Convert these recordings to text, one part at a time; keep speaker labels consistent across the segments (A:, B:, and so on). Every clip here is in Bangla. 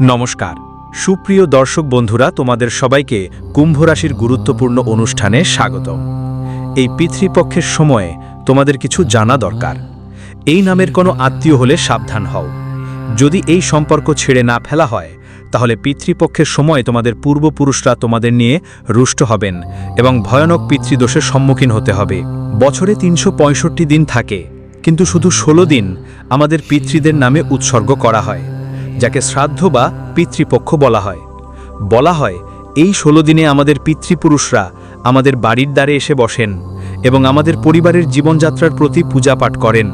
A: নমস্কার। সুপ্রিয় দর্শক বন্ধুরা, তোমাদের সবাইকে কুম্ভরাশির গুরুত্বপূর্ণ অনুষ্ঠানে স্বাগত এই পিতৃপক্ষের সময়ে তোমাদের কিছু জানা দরকার। এই নামের কোনো আত্মীয় হলে সাবধান হও। যদি এই সম্পর্ক ছেড়ে না ফেলা হয়, তাহলে পিতৃপক্ষের সময় তোমাদের পূর্বপুরুষরা তোমাদের নিয়ে রুষ্ট হবেন এবং ভয়ানক পিতৃদোষের সম্মুখীন হতে হবে। বছরে তিনশো পঁয়ষট্টি দিন থাকে, কিন্তু শুধু ষোলো দিন আমাদের পিতৃদের নামে উৎসর্গ করা হয়। যাকে শ্রাদ্ধ বা পিতৃপক্ষ বলা হয়। বলা হয়, এই ষোলো দিনে আমাদের পিতৃপুরুষরা আমাদের বাড়ির দ্বারে এসে বসেন এবং আমাদের পরিবারের জীবনযাত্রার প্রতি পূজাপাঠ করেন।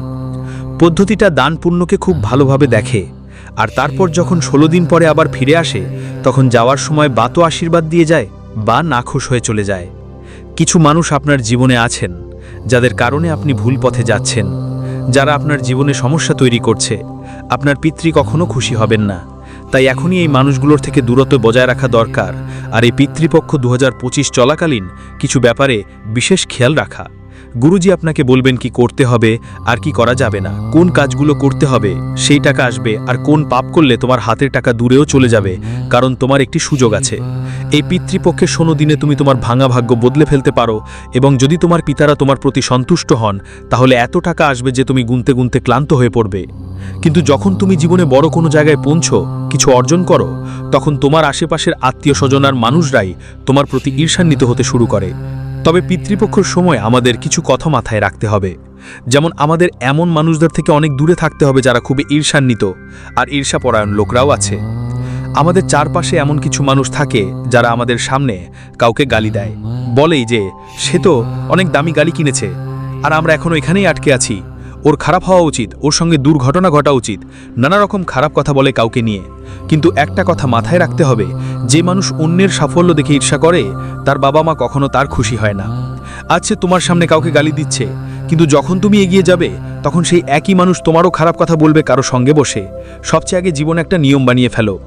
A: পদ্ধতিটা দান পুণ্যকে খুব ভালোভাবে দেখে। আর তারপর যখন ষোলো দিন পরে আবার ফিরে আসে, তখন যাওয়ার সময় বা তো আশীর্বাদ দিয়ে যায় বা নাখুশ হয়ে চলে যায়। কিছু মানুষ আপনার জীবনে আছেন, যাদের কারণে আপনি ভুল পথে যাচ্ছেন, যারা আপনার জীবনে সমস্যা তৈরি করছে। আপনার পিতৃ কখনো খুশি হবেন না। তাই এখনই এই মানুষগুলোর থেকে দূরত্ব বজায় রাখা দরকার। আর এই পিতৃপক্ষ দু হাজার পঁচিশ চলাকালীন কিছু ব্যাপারে বিশেষ খেয়াল রাখা। গুরুজি আপনাকে বলবেন কি করতে হবে আর কি করা যাবে না। কোন কাজগুলো করতে হবে, সেই টাকা আসবে আর কোন পাপ করলে তোমার হাতের টাকা দূরেও চলে যাবে, কারণ তোমার একটি সুযোগ আছে। এই পিতৃপক্ষের শোনো দিনে তুমি তোমার ভাঙা ভাগ্য বদলে ফেলতে পারো এবং যদি তোমার পিতারা তোমার প্রতি সন্তুষ্ট হন, তাহলে এত টাকা আসবে যে তুমি গুনতে গুনতে ক্লান্ত হয়ে পড়বে। কিন্তু যখন তুমি জীবনে বড় কোনো জায়গায় পৌঁছো, কিছু অর্জন করো, তখন তোমার আশেপাশের আত্মীয় স্বজন আর মানুষরাই তোমার প্রতি ঈর্ষান্বিত হতে শুরু করে। তবে পিতৃপক্ষর সময় আমাদের কিছু কথা মাথায় রাখতে হবে। যেমন আমাদের এমন মানুষদের থেকে অনেক দূরে থাকতে হবে যারা খুবই ঈর্ষান্বিত আর ঈর্ষাপরায়ণ লোকরাও আছে। আমাদের চারপাশে এমন কিছু মানুষ থাকে যারা আমাদের সামনে কাউকে গালি দেয়। বলেই যে, সে তো অনেক দামি গালি কিনেছে, আর আমরা এখনও এখানেই আটকে আছি। ওর খারাপ হওয়া উচিত, ওর সঙ্গে দুর্ঘটনা ঘটা উচিত, নানা রকম খারাপ কথা বলে কাউকে নিয়ে। কিন্তু একটা কথা মাথায় রাখতে হবে, যে মানুষ অন্যের সাফল্য দেখে ঈর্ষা করে, তার বাবা মা কখনো তার খুশি হয় না। আচ্ছা তোমার সামনে কাউকে গালি দিচ্ছে, কিন্তু যখন তুমি এগিয়ে যাবে, তখন সেই একই মানুষ তোমারও খারাপ কথা বলবে কারও সঙ্গে বসে। সবচেয়ে আগে জীবনে একটা নিয়ম বানিয়ে ফেলো।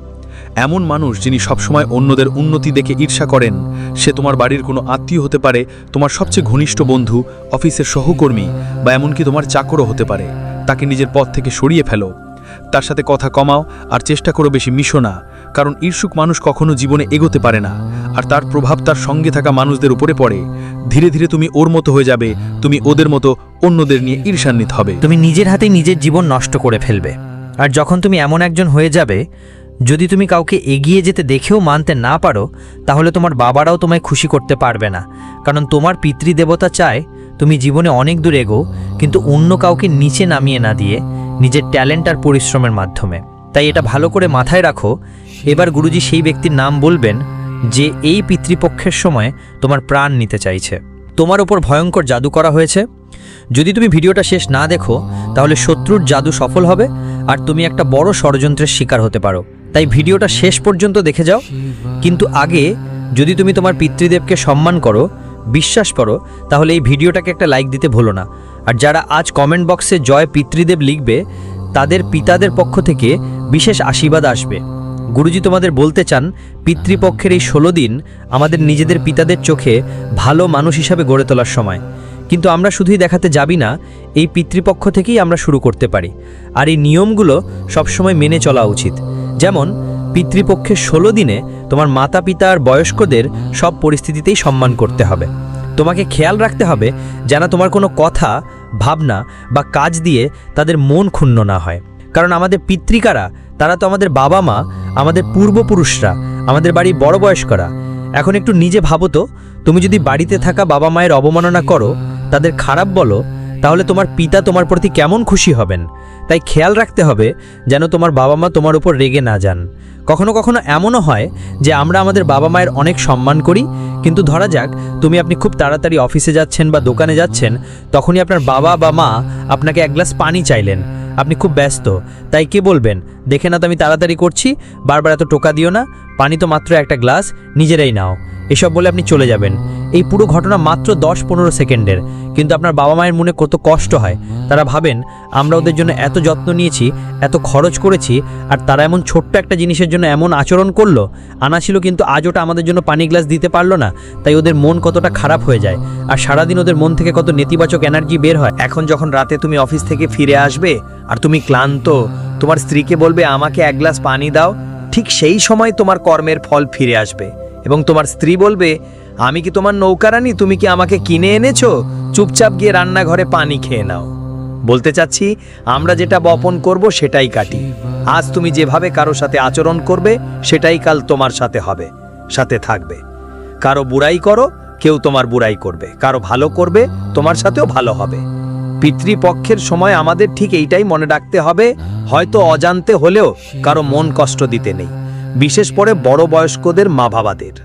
A: এমন মানুষ যিনি সবসময় অন্যদের উন্নতি দেখে ঈর্ষা করেন। সে তোমার বাড়ির কোনো আত্মীয় হতে পারে, তোমার সবচেয়ে ঘনিষ্ঠ বন্ধু, অফিসের সহকর্মী, বা এমনকি তোমার চাকরও হতে পারে। তাকে নিজের পথ থেকে সরিয়ে ফেলো। তার সাথে কথা কমাও আর চেষ্টা করো বেশি মিশো না, কারণ ঈর্ষুক মানুষ কখনো জীবনে এগোতে পারে না, আর তার প্রভাব তার সঙ্গে থাকা মানুষদের উপরে পড়ে। ধীরে ধীরে তুমি ওর মতো হয়ে যাবে, তুমি ওদের মতো অন্যদের নিয়ে ঈর্ষান্বিত হবে।
B: তুমি নিজের হাতেই নিজের জীবন নষ্ট করে ফেলবে, আর যখন তুমি এমন একজন হয়ে যাবে যদি তুমি কাউকে এগিয়ে যেতে দেখেও মানতে না পারো, তাহলে তোমার বাবারাও তোমায় খুশি করতে পারবে না। কারণ তোমার পিতৃদেবতা চায় তুমি জীবনে অনেক দূর এগো কিন্তু অন্য কাউকে নিচে নামিয়ে না দিয়ে নিজের ট্যালেন্ট আর পরিশ্রমের মাধ্যমে। তাই এটা ভালো করে মাথায় রাখো। এবার গুরুজি সেই ব্যক্তির নাম বলবেন যে এই পিতৃপক্ষের সময় তোমার প্রাণ নিতে চাইছে। তোমার ওপর ভয়ঙ্কর জাদু করা হয়েছে। যদি তুমি ভিডিওটা শেষ না দেখো, তাহলে শত্রুর জাদু সফল হবে, আর তুমি একটা বড় ষড়যন্ত্রের শিকার হতে পারো। তাই ভিডিওটা শেষ পর্যন্ত দেখে যাও। কিন্তু আগে যদি তুমি তোমার পিতৃদেবকে সম্মান করো, বিশ্বাস করো, তাহলে এই ভিডিওটাকে একটা লাইক দিতে ভুলো না। আর যারা আজ কমেন্ট বক্সে জয় পিতৃদেব লিখবে, তাদের পিতাদের পক্ষ থেকে বিশেষ আশীর্বাদ আসবে। গুরুজি তোমাদের বলতে চান, পিতৃপক্ষের এই ষোলো দিন আমাদের নিজেদের পিতাদের চোখে ভালো মানুষ হিসাবে গড়ে তোলার সময়। কিন্তু আমরা শুধুই দেখাতে যাবি না, এই পিতৃপক্ষ থেকেই আমরা শুরু করতে পারি। আর এই নিয়মগুলো সবসময় মেনে চলা উচিত। যেমন পিতৃপক্ষের ষোলো দিনে তোমার মাতা পিতা আর বয়স্কদের সব পরিস্থিতিতেই সম্মান করতে হবে। তোমাকে খেয়াল রাখতে হবে যেন তোমার কোনো কথা, ভাবনা বা কাজ দিয়ে তাদের মন ক্ষুণ্ণ না হয়। কারণ আমাদের পিতৃকারা, তারা তো আমাদের বাবা মা, আমাদের পূর্বপুরুষরা, আমাদের বাড়ির বড় বয়স্করা। এখন একটু নিজে ভাবো তো, তুমি যদি বাড়িতে থাকা বাবা মায়ের অবমাননা করো, তাদের খারাপ বলো তাহলে তোমার পিতা তোমার প্রতি কেমন খুশি হবেন? তাই খেয়াল রাখতে হবে যেন তোমার বাবা মা তোমার উপর রেগে না যান। কখনো কখনো এমনও হয় যে আমরা আমাদের বাবা মায়ের অনেক সম্মান করি, কিন্তু ধরা যাক, তুমি আপনি খুব তাড়াতাড়ি অফিসে যাচ্ছেন বা দোকানে যাচ্ছেন, তখনই আপনার বাবা বা মা আপনাকে এক গ্লাস পানি চাইলেন। আপনি খুব ব্যস্ত, তাই কে বলবেন? দেখে না তো আমি তাড়াতাড়ি করছি। বারবার এত টোকা দিও না। পানি তো মাত্র একটা গ্লাস। নিজেরাই নাও। এসব বলে আপনি চলে যাবেন। এই পুরো ঘটনা মাত্র দশ পনেরো সেকেন্ডের। কিন্তু আপনার বাবা মায়ের মনে কত কষ্ট হয়। তারা ভাবেন, আমরা ওদের জন্য এত যত্ন নিয়েছি, এত খরচ করেছি, আর তারা এমন ছোট্ট একটা জিনিসের জন্য এমন আচরণ করল। আনা ছিল কিন্তু আজ ওটা আমাদের জন্য পানি গ্লাস দিতে পারল না। তাই ওদের মন কতটা খারাপ হয়ে যায়। আর সারাদিন ওদের মন থেকে কত নেতিবাচক এনার্জি বের হয়। এখন যখন রাতে তুমি অফিস থেকে ফিরে আসবে, আর তুমি ক্লান্ত তোমার স্ত্রীকে বলবে, আমাকে এক গ্লাস পানি দাও। ঠিক সেই সময় তোমার কর্মের ফল ফিরে আসবে। এবং তোমার স্ত্রী বলবে, আমি কি তোমার নৌকারানি তুমি কি আমাকে কিনে এনেছো? চুপচাপ গিয়ে রান্নাঘরে পানি খেয়ে নাও। বলতে চাচ্ছি, আমরা যেটা বপন করব, সেটাই কাটি। আজ তুমি যেভাবে কারও সাথে আচরণ করবে, সেটাই কাল তোমার সাথে হবে, সাথে থাকবে। কারও বুড়াই করো, কেউ তোমার বুড়াই করবে। কারও ভালো করবে, তোমার সাথেও ভালো হবে। পিতৃপক্ষের সময় আমাদের ঠিক এইটাই মনে রাখতে হবে, হয়তো অজান্তে হলেও কারও মন কষ্ট দিতে নেই, বিশেষ করে বড় বয়স্কদের মা বাবাদের।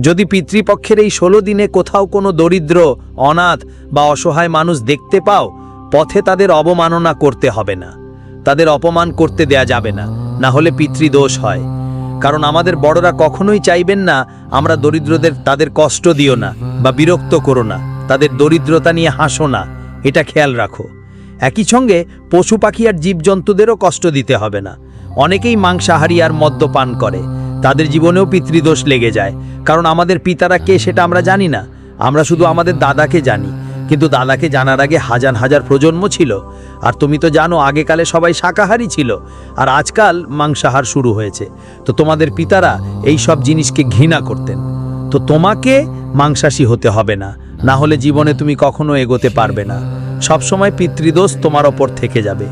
B: যদি পিতৃপক্ষের এই ষোলো দিনে কোথাও কোনো দরিদ্র, অনাথ বা অসহায় মানুষ দেখতে পাও, পথে তাদের অবমাননা করতে হবে না। তাদের অপমান করতে দেয়া যাবে না না হলে পিতৃদোষ হয়। কারণ আমাদের বড়রা কখনোই চাইবেন না, আমরা দরিদ্রদের তাদের কষ্ট দিও না বা বিরক্ত করো না, তাদের দরিদ্রতা নিয়ে হাসো না। এটা খেয়াল রাখো। একই সঙ্গে পশু পাখি আর জীবজন্তুদেরও কষ্ট দিতে হবে না। অনেকেই মাংসাহারি আর মদ্যপান করে। তাদের জীবনেও পিতৃদোষ লেগে যায়। কারণ আমাদের পিতারা কে সেটা আমরা জানি না। আমরা শুধু আমাদের দাদাকে জানি। কিন্তু দাদাকে জানার আগে হাজার হাজার প্রজন্ম ছিল। আর তুমি তো জানো, আগেকালে সবাই শাকাহারি ছিল। আর আজকাল মাংসাহার শুরু হয়েছে। তো তোমাদের পিতারা এই সব জিনিসকে ঘৃণা করতেন। তো তোমাকে মাংসাশী হতে হবে না। না হলে জীবনে তুমি কখনো এগোতে পারবে না। সবসময় পিতৃদোষ তোমার ওপর থেকে যাবে।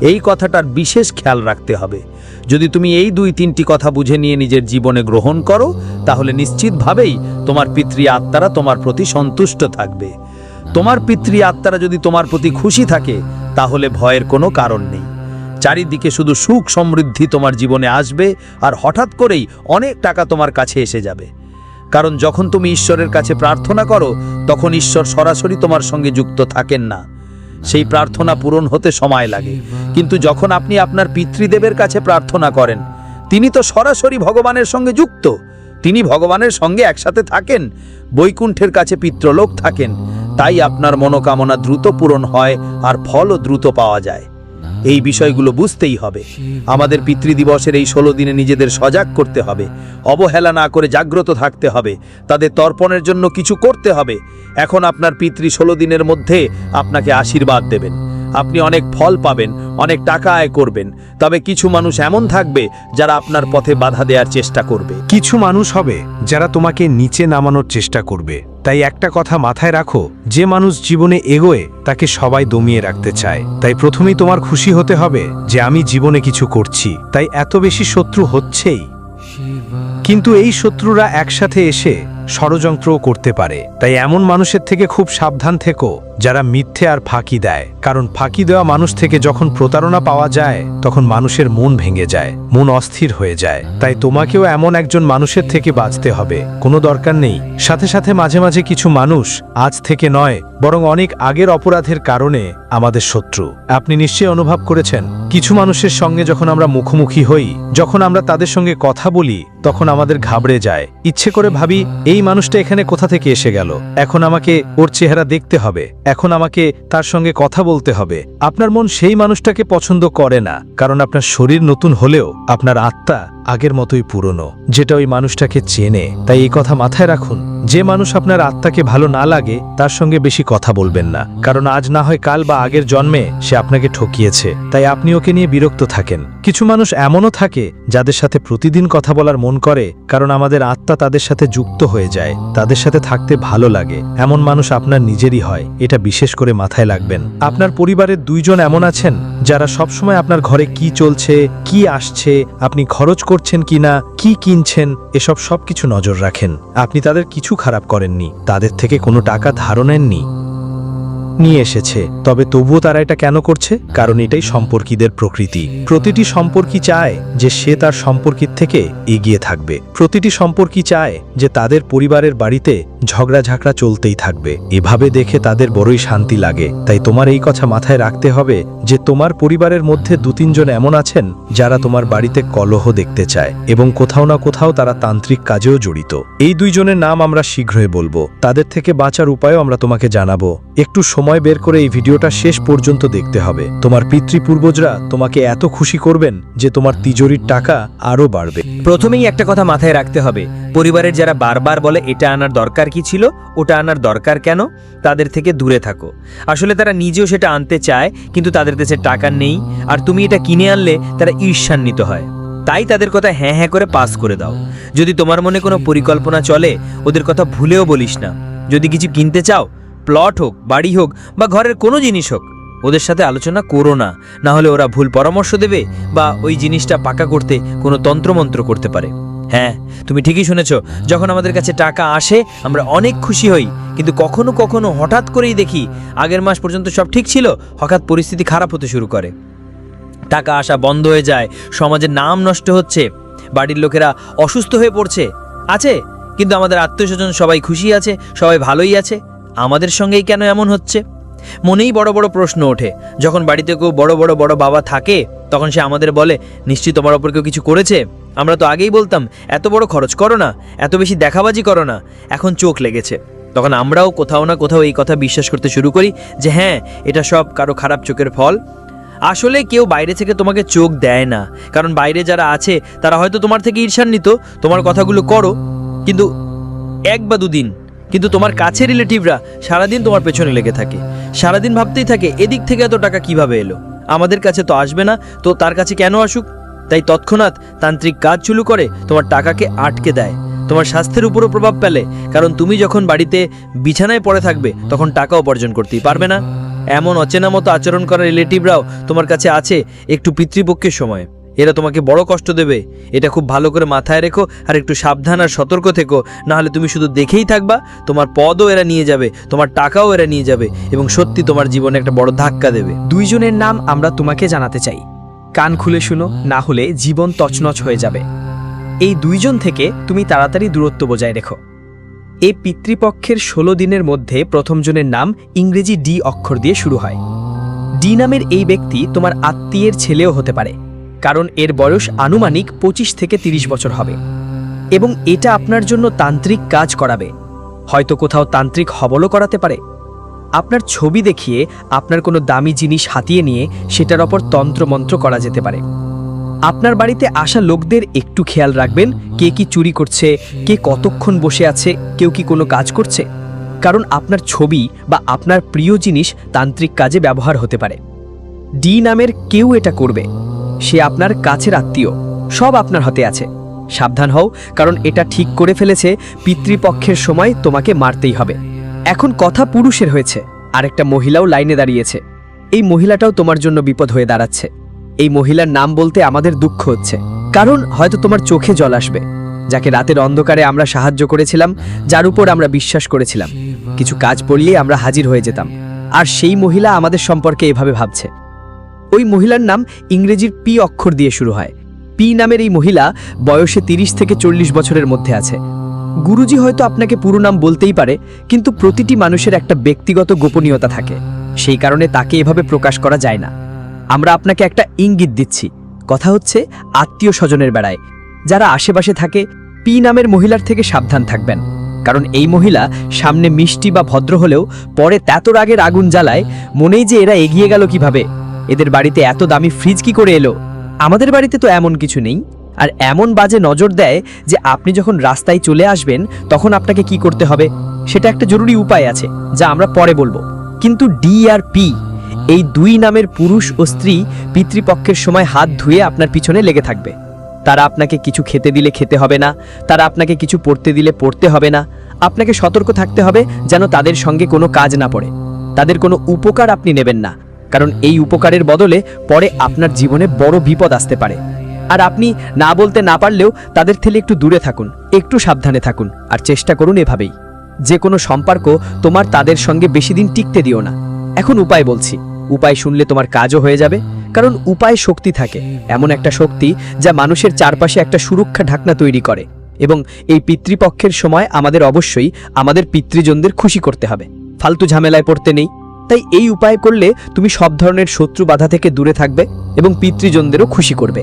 B: এই কথাটার বিশেষ খেয়াল রাখতে হবে। যদি তুমি এই দুই তিনটি কথা বুঝে নিয়ে নিজের জীবনে গ্রহণ করো, তাহলে নিশ্চিতভাবেই তোমার পিতৃ আত্মারা তোমার প্রতি সন্তুষ্ট থাকবে। তোমার পিতৃ আত্মারা যদি তোমার প্রতি খুশি থাকে, তাহলে ভয়ের কোনো কারণ নেই। চারিদিকে শুধু সুখ সমৃদ্ধি তোমার জীবনে আসবে, আর হঠাৎ করেই অনেক টাকা তোমার কাছে এসে যাবে। কারণ যখন তুমি ঈশ্বরের কাছে প্রার্থনা করো, তখন ঈশ্বর সরাসরি তোমার সঙ্গে যুক্ত থাকেন না। সেই প্রার্থনা পূরণ হতে সময় লাগে। কিন্তু যখন আপনি আপনার পিতৃদেবের কাছে প্রার্থনা করেন, তিনি তো সরাসরি ভগবানের সঙ্গে যুক্ত। তিনি ভগবানের সঙ্গে একসাথে থাকেন, বৈকুণ্ঠের কাছে পিত্রলোক থাকেন। তাই আপনার মনোকামনা দ্রুত পূরণ হয় আর ফলও দ্রুত পাওয়া যায়। এই বিষয়গুলো বুঝতেই হবে। আমাদের পিতৃদিবসের এই ষোলো দিনে নিজেদের সজাগ করতে হবে। অবহেলা না করে জাগ্রত থাকতে হবে। তাদের তর্পণের জন্য কিছু করতে হবে। এখন আপনার পিতৃ ষোলো দিনের মধ্যে আপনাকে আশীর্বাদ দেবেন। আপনি অনেক ফল পাবেন, অনেক টাকা আয় করবেন। তবে কিছু মানুষ এমন থাকবে যারা আপনার পথে বাধা দেওয়ার চেষ্টা করবে।
A: কিছু মানুষ হবে যারা তোমাকে নিচে নামানোর চেষ্টা করবে। তাই একটা কথা মাথায় রাখো, যে মানুষ জীবনে এগোয়, তাকে সবাই দমিয়ে রাখতে চায়। তাই প্রথমেই তোমার খুশি হতে হবে যে আমি জীবনে কিছু করছি। তাই এত বেশি শত্রু হচ্ছেই। কিন্তু এই শত্রুরা একসাথে এসে ষড়যন্ত্রও করতে পারে। তাই এমন মানুষের থেকে খুব সাবধান থেকো। যারা মিথ্যে আর ফাঁকি দেয়। কারণ ফাঁকি দেওয়া মানুষ থেকে যখন প্রতারণা পাওয়া যায়, তখন মানুষের মন ভেঙে যায়, মন অস্থির হয়ে যায়। তাই তোমাকেও এমন একজন মানুষের থেকে বাঁচতে হবে। কোনো দরকার নেই। সাথে সাথে মাঝে মাঝে কিছু মানুষ আজ থেকে নয়, বরং অনেক আগের অপরাধের কারণে আমাদের শত্রু। আপনি নিশ্চয়ই অনুভব করেছেন, কিছু মানুষের সঙ্গে যখন আমরা মুখোমুখি হই, যখন আমরা তাদের সঙ্গে কথা বলি, তখন আমাদের ঘাবড়ে যায়। ইচ্ছে করে ভাবি, এই মানুষটা এখানে কোথা থেকে এসে গেল? এখন আমাকে ওর চেহারা দেখতে হবে। এখন আমাকে তার সঙ্গে কথা বলতে হবে। আপনার মন সেই মানুষটাকে পছন্দ করে না, কারণ আপনার শরীর নতুন হলেও আপনার আত্মা আগের মতোই পুরনো। যেটা ওই মানুষটাকে চেনে, তাই এই কথা মাথায় রাখুন, যে মানুষ আপনার আত্মাকে ভালো না লাগে, তার সঙ্গে বেশি কথা বলবেন না। কারণ আজ না হয় কাল বা আগের জন্মে সে আপনাকে ঠকিয়েছে। তাই আপনি ওকে নিয়ে বিরক্ত থাকেন। কিছু মানুষ এমনও থাকে, যাদের সাথে প্রতিদিন কথা বলার মন করে, কারণ আমাদের আত্মা তাদের সাথে যুক্ত হয়ে যায়, তাদের সাথে থাকতে ভালো লাগে। এমন মানুষ আপনার নিজেরই হয়, এটা বিশেষ করে মাথায় রাখবেন। আপনার পরিবারের দুইজন এমন আছেন, যারা সবসময় আপনার ঘরে কি চলছে, কি আসছে, আপনি খরচ করছেন কি না কি কিনছেন, এসব সবকিছু নজর রাখেন। আপনি তাদের কিছু খারাপ করেননি, তাদের থেকে কোনো টাকা ধারণেননি। নিয়ে এসেছে। তবে তবুও তারা এটা কেন করছে? কারণ এটাই সম্পর্কীদের প্রকৃতি। প্রতিটি সম্পর্কী চায় যে সে তার সম্পর্কিত থেকে এগিয়ে থাকবে। প্রতিটি সম্পর্কী চায় যে তাদের পরিবারের বাড়িতে ঝগড়া ঝাঁকড়া চলতেই থাকবে। এভাবে দেখে তাদের বড়ই শান্তি লাগে। তাই তোমার এই কথা মাথায় রাখতে হবে যে তোমার পরিবারের মধ্যে দু তিনজন এমন আছেন যারা তোমার বাড়িতে কলহ দেখতে চায় এবং কোথাও না কোথাও তারা তান্ত্রিক কাজেও জড়িত। এই দুইজনের নাম আমরা শীঘ্রই বলব। তাদের থেকে বাঁচার উপায়ও আমরা তোমাকে জানাব। একটু সময় বের করে এই ভিডিওটা শেষ পর্যন্ত দেখতে হবে। তোমার পিতৃপূর্বজরা তোমাকে এত খুশি করবেন যে তোমার তিজোরির টাকা আরও বাড়বে।
B: প্রথমেই একটা কথা মাথায় রাখতে হবে। পরিবারের যারা বারবার বলে, এটা আনার দরকার কি ছিল? ওটা আনার দরকার কেন? তাদের থেকে দূরে থাকো। আসলে তারা নিজেও সেটা আনতে চায়, কিন্তু তাদের কাছে টাকা নেই। আর তুমি এটা কিনে আনলে তারা ঈর্ষান্বিত হয়। তাই তাদের কথা হ্যাঁ হ্যাঁ করে পাস করে দাও। যদি তোমার মনে কোনো পরিকল্পনা চলে, ওদের কথা ভুলেও বলিস না। যদি কিছু কিনতে চাও প্লট হোক, বাড়ি হোক বা ঘরের কোনো জিনিস হোক, ওদের সাথে আলোচনা করো না। না হলে ওরা ভুল পরামর্শ দেবে বা ওই জিনিসটা পাকা করতে কোনো তন্ত্রমন্ত্র করতে পারে। হ্যাঁ তুমি ঠিকই শুনেছ, যখন আমাদের কাছে টাকা আসে, আমরা অনেক খুশি হই, কিন্তু কখনো কখনো হঠাৎ করেই দেখি আগের মাস পর্যন্ত সব ঠিক ছিল, হঠাৎ পরিস্থিতি খারাপ হতে শুরু করে। টাকা আসা বন্ধ হয়ে যায়, সমাজের নাম নষ্ট হচ্ছে, বাড়ির লোকেরা অসুস্থ হয়ে পড়ছে, আছে, কিন্তু আমাদের আত্মীয় স্বজন সবাই খুশি আছে, সবাই ভালোই আছে। আমাদের সঙ্গেই কেন এমন হচ্ছে? মনেই বড় বড় প্রশ্ন ওঠে। যখন বাড়িতে কেউ বড় বড় বড় বাবা থাকে, তখন সে আমাদের বলে, নিশ্চয়ই তোমার ওপর কেউ কিছু করেছে? আমরা তো আগেই বলতাম, এত বড় খরচ করো না, এত বেশি দেখাবাজি করো না। এখন চোখ লেগেছে। তখন আমরাও কোথাও না কোথাও এই কথা বিশ্বাস করতে শুরু করি যে হ্যাঁ এটা সব কারও খারাপ চোখের ফল। আসলে কেউ বাইরে থেকে তোমাকে চোখ দেয় না। কারণ বাইরে যারা আছে, তারা হয়তো তোমার থেকে ঈর্ষান্বিত, তোমার কথাগুলো করো, কিন্তু এক বা দুদিন কিন্তু তোমার কাছে রিলেটিভরা সারাদিন তোমার পেছনে লেগে থাকে। সারাদিন ভাবতেই থাকে, এদিক থেকে এত টাকা কীভাবে এলো? আমাদের কাছে তো আসবে না, তো তার কাছে কেন আসুক? তাই তৎক্ষণাৎ তান্ত্রিক কাজ শুরু করে, তোমার টাকাকে আটকে দেয়। তোমার স্বাস্থ্যের উপরও প্রভাব ফেলে, কারণ তুমি যখন বাড়িতে বিছানায় পড়ে থাকবে, তখন টাকা উপার্জন করতেই পারবে না। এমন অচেনা মতো আচরণ করা রিলেটিভরাও তোমার কাছে আছে, একটু পিতৃপক্ষের সময়। এরা তোমাকে বড় কষ্ট দেবে। এটা খুব ভালো করে মাথায় রেখো আর একটু সাবধান আর সতর্ক থেকো। না হলে তুমি শুধু দেখেই থাকবা, তোমার পদও এরা নিয়ে যাবে, তোমার টাকাও এরা নিয়ে যাবে এবং সত্যি তোমার জীবনে একটা বড় ধাক্কা দেবে।
C: দুইজনের নাম আমরা তোমাকে জানাতে চাই। কান খুলে শুনো, না হলে জীবন তছনছ হয়ে যাবে। এই দুইজন থেকে তুমি তাড়াতাড়ি দূরত্ব বজায় রেখো। এই পিতৃপক্ষের ষোলো দিনের মধ্যে প্রথমজনের নাম ইংরেজি ডি অক্ষর দিয়ে শুরু হয়। ডি নামের এই ব্যক্তি তোমার আত্মীয়ের ছেলেও হতে পারে। কারণ এর বয়স আনুমানিক পঁচিশ থেকে ৩০ বছর হবে। এবং এটা আপনার জন্য তান্ত্রিক কাজ করাবে। হয়তো কোথাও তান্ত্রিক হবলও করাতে পারে। আপনার ছবি দেখিয়ে আপনার কোনো দামি জিনিস হাতিয়ে নিয়ে সেটার ওপর তন্ত্রমন্ত্র করা যেতে পারে। আপনার বাড়িতে আসা লোকদের একটু খেয়াল রাখবেন, কে কি চুরি করছে, কে কতক্ষণ বসে আছে, কেউ কি কোনো কাজ করছে। কারণ আপনার ছবি বা আপনার প্রিয় জিনিস তান্ত্রিক কাজে ব্যবহার হতে পারে। ডি নামের কেউ এটা করবে। সে আপনার কাছের আত্মীয়। সব আপনার হাতে আছে। সাবধান হও, কারণ এটা ঠিক করে ফেলেছে, পিতৃপক্ষের সময় তোমাকে মারতেই হবে। এখন কথা পুরুষের হয়েছে, আরেকটা মহিলাও লাইনে দাঁড়িয়েছে। এই মহিলাটাও তোমার জন্য বিপদ হয়ে দাঁড়াচ্ছে। এই মহিলার নাম বলতে আমাদের দুঃখ হচ্ছে। কারণ হয়তো তোমার চোখে জল আসবে, যাকে রাতের অন্ধকারে আমরা সাহায্য করেছিলাম, যার উপর আমরা বিশ্বাস করেছিলাম। কিছু কাজ পড়লেই আমরা হাজির হয়ে যেতাম। আর সেই মহিলা আমাদের সম্পর্কে এভাবে ভাবছে। ওই মহিলার নাম ইংরেজির পি অক্ষর দিয়ে শুরু হয়। পি নামের এই মহিলা বয়সে তিরিশ থেকে চল্লিশ বছরের মধ্যে আছে। গুরুজি হয়তো আপনাকে পুরো নাম বলতেই পারে, কিন্তু প্রতিটি মানুষের একটা ব্যক্তিগত গোপনীয়তা থাকে। সেই কারণে তাকে এভাবে প্রকাশ করা যায় না। আমরা আপনাকে একটা ইঙ্গিত দিচ্ছি। কথা হচ্ছে আত্মীয় স্বজনের বেড়ায়। যারা আশেপাশে থাকে, পি নামের মহিলার থেকে সাবধান থাকবেন। কারণ এই মহিলা সামনে মিষ্টি বা ভদ্র হলেও পরে তেত রাগের আগুন জ্বালায় মনেই যে এরা এগিয়ে গেল কীভাবে। এদের বাড়িতে এত দামি ফ্রিজ কি করে এলো? আমাদের বাড়িতে তো এমন কিছু নেই। আর এমন বাজে নজর দেয় যে আপনি যখন রাস্তায় চলে আসবেন, তখন আপনাকে কি করতে হবে? সেটা একটা জরুরি উপায় আছে, যা আমরা পরে বলব। কিন্তু ডি আর পি এই দুই নামের পুরুষ ও স্ত্রী পিতৃপক্ষের সময় হাত ধুয়ে আপনার পিছনে লেগে থাকবে। তারা আপনাকে কিছু খেতে দিলে খেতে হবে না, তারা আপনাকে কিছু পড়তে দিলে পড়তে হবে না। আপনাকে সতর্ক থাকতে হবে যেন তাদের সঙ্গে কোনো কাজ না পড়ে। তাদের কোনো উপকার আপনি নেবেন না। কারণ এই উপকারের বদলে পরে আপনার জীবনে বড় বিপদ আসতে পারে। আর আপনি না বলতে না পারলেও তাদের থেকে একটু দূরে থাকুন, একটু সাবধানে থাকুন, আর চেষ্টা করুন এভাবেই। যে কোনো সম্পর্ক তোমার তাদের সঙ্গে বেশি দিন টিকতে দিও না। এখন উপায় বলছি, উপায় শুনলে তোমার কাজও হয়ে যাবে, কারণ উপায় শক্তি থাকে। এমন একটা শক্তি যা মানুষের চারপাশে একটা সুরক্ষা ঢাকনা তৈরি করে এবং এই পিতৃপক্ষের সময় আমাদের অবশ্যই আমাদের পিতৃজনদের খুশি করতে হবে। ফালতু ঝামেলায় পড়তে নেই। তাই এই উপায় করলে তুমি সব ধরনের শত্রু বাধা থেকে দূরে থাকবে এবং পিতৃজনদেরও খুশি করবে।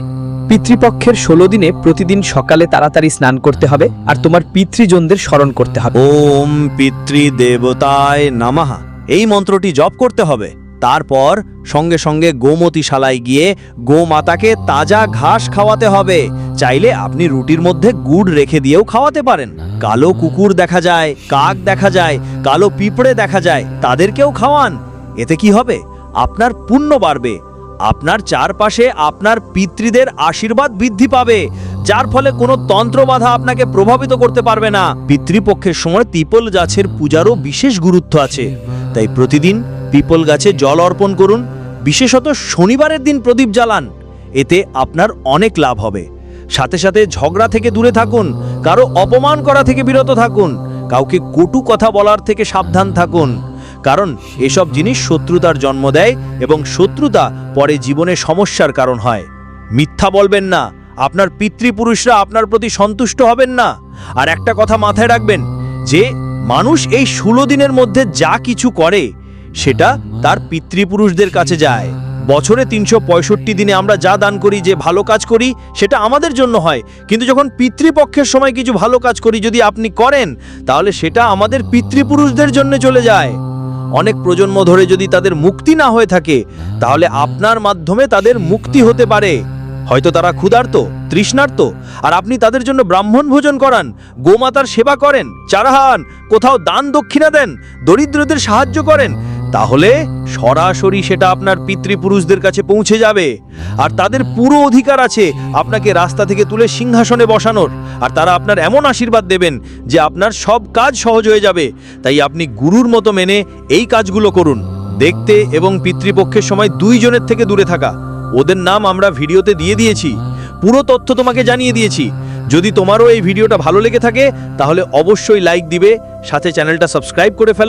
C: পিতৃপক্ষের ষোলো দিনে প্রতিদিন সকালে তাড়াতাড়ি স্নান করতে হবে আর তোমার পিতৃজনদের স্মরণ করতে হবে।
D: ওম পিতৃ দেবতায় নামাহা এই মন্ত্রটি জপ করতে হবে। তারপর সঙ্গে সঙ্গে গোমতী শালায় গিয়ে গোমাতাকে তাজা ঘাস খাওয়াতে হবে। চাইলে আপনি রুটির মধ্যে গুড় রেখে দিয়েও খাওয়াতে পারেন। কালো কুকুর দেখা যায়, কাক দেখা যায়, কালো পিঁপড়ে দেখা যায়, তাদেরকেও খাওয়ান। এতে কি হবে? আপনার পুণ্য বাড়বে। আপনার চারপাশে আপনার পিতৃদের আশীর্বাদ বৃদ্ধি পাবে। যার ফলে কোনো তন্ত্র তন্ত্রবাধা আপনাকে প্রভাবিত করতে পারবে না। পিতৃপক্ষের সময় তিপল গাছের পূজারও বিশেষ গুরুত্ব আছে। তাই প্রতিদিন পিপল গাছে জল অর্পণ করুন। বিশেষত শনিবারের দিন প্রদীপ জ্বালান। এতে আপনার অনেক লাভ হবে। সাথে সাথে ঝগড়া থেকে দূরে থাকুন। কারও অপমান করা থেকে বিরত থাকুন। কাউকে কটু কথা বলার থেকে সাবধান থাকুন। কারণ এসব জিনিস শত্রুতার জন্ম দেয় এবং শত্রুতা পরে জীবনে সমস্যার কারণ হয়। মিথ্যা বলবেন না। আপনার পিতৃপুরুষরা আপনার প্রতি সন্তুষ্ট হবেন না। আর একটা কথা মাথায় রাখবেন যে, মানুষ এই ষোলো দিনের মধ্যে যা কিছু করে সেটা তার পিতৃপুরুষদের কাছে যায়। বছরে তিনশো পঁয়ষট্টি দিনে আমরা যা দান করি, যে ভালো কাজ করি, সেটা আমাদের জন্য হয়। কিন্তু যখন পিতৃপক্ষের সময় কিছু ভালো কাজ করি যদি আপনি করেন, তাহলে সেটা আমাদের পিতৃপুরুষদের জন্য চলে যায়। অনেক প্রজন্ম ধরে যদি তাদের মুক্তি না হয়ে থাকে, তাহলে আপনার মাধ্যমে তাদের মুক্তি হতে পারে। হয়তো তারা ক্ষুধার্ত, তৃষ্ণার্ত, আর আপনি তাদের জন্য ব্রাহ্মণ ভোজন করান, গোমাতার সেবা করেন, চারাহান, কোথাও দান দক্ষিণা দেন, দরিদ্রদের সাহায্য করেন তাহলে সরাসরি সেটা আপনার পিতৃপুরুষদের কাছে পৌঁছে যাবে। আর তাদের পুরো অধিকার আছে আপনাকে রাস্তা থেকে তুলে সিংহাসনে বসানোর। আর তারা আপনার এমন আশীর্বাদ দেবেন যে আপনার সব কাজ সহজ হয়ে যাবে। তাই আপনি গুরুর মতো মেনে এই কাজগুলো করুন। দেখতে এবং পিতৃপক্ষের সময় দুইজনের থেকে দূরে থাকা। ওদের নাম আমরা ভিডিওতে দিয়ে দিয়েছি। পুরো তথ্য তোমাকে জানিয়ে দিয়েছি। যদি তোমারও এই ভিডিওটা ভালো লেগে থাকে, তাহলে অবশ্যই লাইক দিবে, সাথে চ্যানেলটা সাবস্ক্রাইব করে ফেলো।